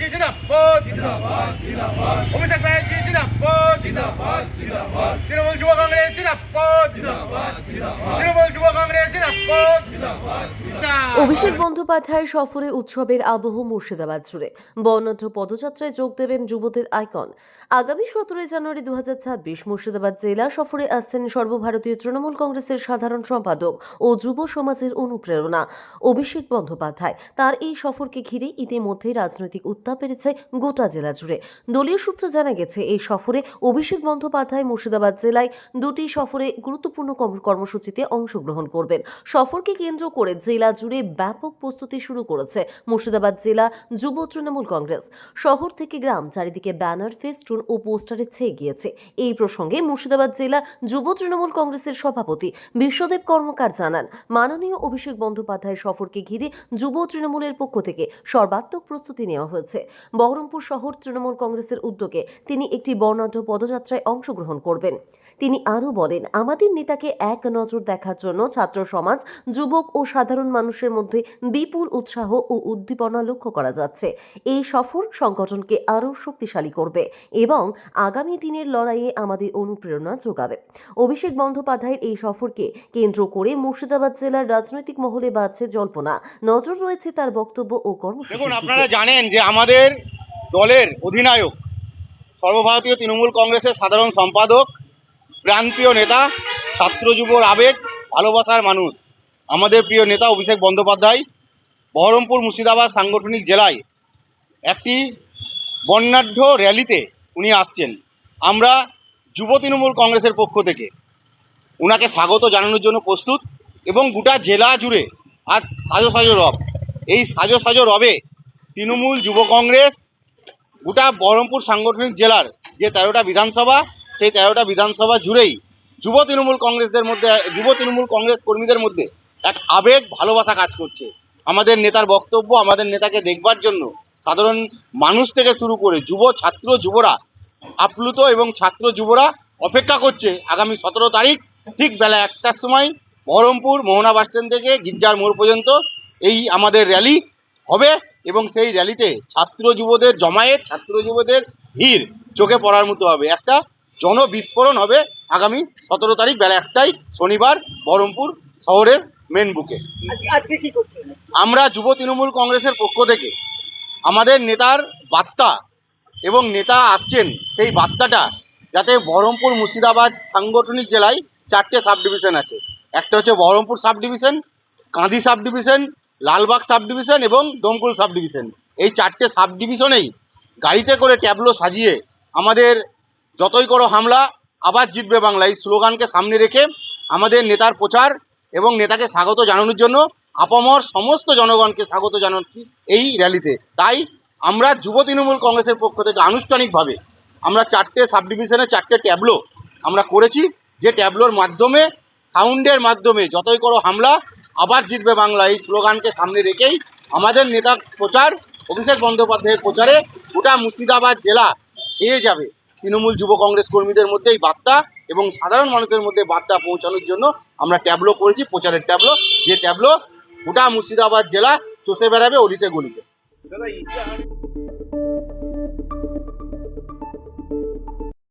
ব্যানার্জি জিন্দাবাদ? অভিষেক ব্যানার্জি জিন্দাবাদ। তৃণমূল যুব কংগ্রেস জিন্দাবাদ। তৃণমূল যুব কংগ্রেস জিন্দাবাদ। অভিষেক বন্দ্যোপাধ্যায় সফরে উৎসবের আবহ মুর্শিদাবাদ জুড়ে। বর্ণাঢ্য পদযাত্রায় যোগ দেবেন যুবদের আইকন। আগামী সতেরোই জানুয়ারি দু মুর্শিদাবাদ জেলা সফরে আসছেন সর্বভারতীয় তৃণমূল কংগ্রেসের সাধারণ সম্পাদক ও যুব সমাজের অনুপ্রেরণা অভিষেক বন্দ্যোপাধ্যায়। তার এই সফরকে ঘিরে ইতিমধ্যেই রাজনৈতিক উত্তাপ বেড়েছে গোটা জেলা জুড়ে। দলীয় সূত্রে জানা গেছে, এই সফরে অভিষেক বন্দ্যোপাধ্যায় মুর্শিদাবাদ জেলায় দুটি সফরে গুরুত্বপূর্ণ কর্মসূচিতে অংশগ্রহণ করবেন। সফরকে কেন্দ্র করে জেলা জুড়ে ব্যাপক প্রস্তুতি শুরু করেছে মুর্শিদাবাদ জেলা যুব তৃণমূল কংগ্রেস। শহর থেকে গ্রাম, চারিদিকে ব্যানার, ফেস্টুন ও পোস্টারে ছেয়ে গিয়েছে। এই প্রসঙ্গে মুর্শিদাবাদ জেলা যুব তৃণমূল কংগ্রেসের সভাপতি বিশ্বদেব কর্মকার জানান, মাননীয় অভিষেক বন্দ্যোপাধ্যায় সফরকে ঘিরে যুব তৃণমূলের পক্ষ থেকে সর্বাত্মক প্রস্তুতি নেওয়া হয়েছে। বহরমপুর শহর তৃণমূল কংগ্রেসের উদ্যোগে তিনি একটি বর্ণাঢ্য পদযাত্রায় অংশগ্রহণ করবেন। তিনি আরও বলেন, আমাদের নেতাকে এক নজর দেখার জন্য ছাত্র সমাজ যুবক ও সাধারণ মানুষের মধ্যে বিপুল উৎসাহ ও উদ্দীপনা লক্ষ্য করা যাচ্ছে। এই সফর সংগঠনকে আরও শক্তিশালী করবে এবং আগামী দিনের লড়াইয়ে আমাদের অনুপ্রেরণা যোগাবে। অভিষেক বন্দ্যোপাধ্যায়ের এই সফরকে কেন্দ্র করে মুর্শিদাবাদ জেলার রাজনৈতিক মহলে বাড়ছে জল্পনা। নজর রয়েছে তার বক্তব্য ও দেখুন কর্মসূচির আপনারা জানেন যে আমাদের দলের অধিনায়ক সর্বভারতীয় তৃণমূল কংগ্রেসের সাধারণ সম্পাদক প্রান্তীয় নেতা ছাত্র যুবর আবেগ ভালোবাসার মানুষ। আমাদের প্রিয় নেতা অভিষেক বন্দ্যোপাধ্যায় বহরমপুর মুর্শিদাবাদ সাংগঠনিক জেলায় একটি বর্ণাঢ্য র্যালিতে উনি আসছেন। আমরা যুব তৃণমূল কংগ্রেসের পক্ষ থেকে ওনাকে স্বাগত জানানোর জন্য প্রস্তুত এবং গোটা জেলা জুড়ে আজ সাজো সাজো রব। এই সাজো সাজো রবে তৃণমূল যুব কংগ্রেস, গোটা বহরমপুর সাংগঠনিক জেলার যে তেরোটা বিধানসভা, সেই তেরোটা বিধানসভা জুড়েই যুব তৃণমূল কংগ্রেসদের মধ্যে, যুব তৃণমূল কংগ্রেস কর্মীদের মধ্যে এক আবেগ ভালোবাসা কাজ করছে। আমাদের নেতার বক্তব্য আমাদের নেতাকে দেখবার জন্য সাধারণ মানুষ থেকে শুরু করে যুব ছাত্র যুবরা, আপ্লুত এবং ছাত্র যুবরা অপেক্ষা করছে আগামী সতেরো তারিখ ঠিক বেলা একটার সময় বহরমপুর মোহনা বাসস্ট্যান্ড থেকে গির্জার মোড় পর্যন্ত এই আমাদের র্যালি হবে এবং সেই র্যালিতে ছাত্র যুবদের জমায়েত, ছাত্র যুবদের ভিড় চোখে পড়ার মতো হবে। একটা জনবিস্ফোরণ হবে আগামী সতেরো তারিখ বেলা একটাই শনিবার বহরমপুর শহরের মেন বুকে। আজকে কি করছেন? আমরা যুব তৃণমূল কংগ্রেসের পক্ষ থেকে আমাদের নেতার বার্তা এবং নেতা আসছেন সেই বার্তাটা যাতে বহরমপুর মুর্শিদাবাদ সাংগঠনিক জেলায় চারটে সাব ডিভিশন আছে। একটা হচ্ছে Baharampur sub division Kandi sub division Lalbagh sub division এবং দমকুল সাব ডিভিশন এই চারটে সাব ডিভিশনেই গাড়িতে করে ট্যাবলো সাজিয়ে আমাদের যতই করো হামলা আবার জিতবে বাংলা এই স্লোগানকে সামনে রেখে আমাদের নেতার প্রচার এবং নেতাকে স্বাগত জানানোর জন্য আপামর সমস্ত জনগণকে স্বাগত জানাচ্ছি এই র্যালিতে। তাই আমরা যুব তৃণমূল কংগ্রেসের পক্ষ থেকে আনুষ্ঠানিকভাবে আমরা চারটে সাব ডিভিশনে চারটে ট্যাবলো আমরা করেছি। যে ট্যাবলোর মাধ্যমে, সাউন্ডের মাধ্যমে যতই করো হামলা, আবার জিতবে বাংলা। এই স্লোগানকে সামনে রেখেই আমাদের নেতা প্রচার, অভিষেক বন্দ্যোপাধ্যায়ের প্রচারে গোটা মুর্শিদাবাদ জেলা ছেয়ে যাবে। তৃণমূল যুব কংগ্রেস কর্মীদের মধ্যে এই বার্তা এবং সাধারণ মানুষের মধ্যে বার্তা পৌঁছানোর জন্য আমরা ট্যাবলো করেছি, প্রচারের ট্যাবলো। যে ট্যাবলো গোটা মুর্শিদাবাদ জেলা চষে বেড়াবে, অলিতে গলিতে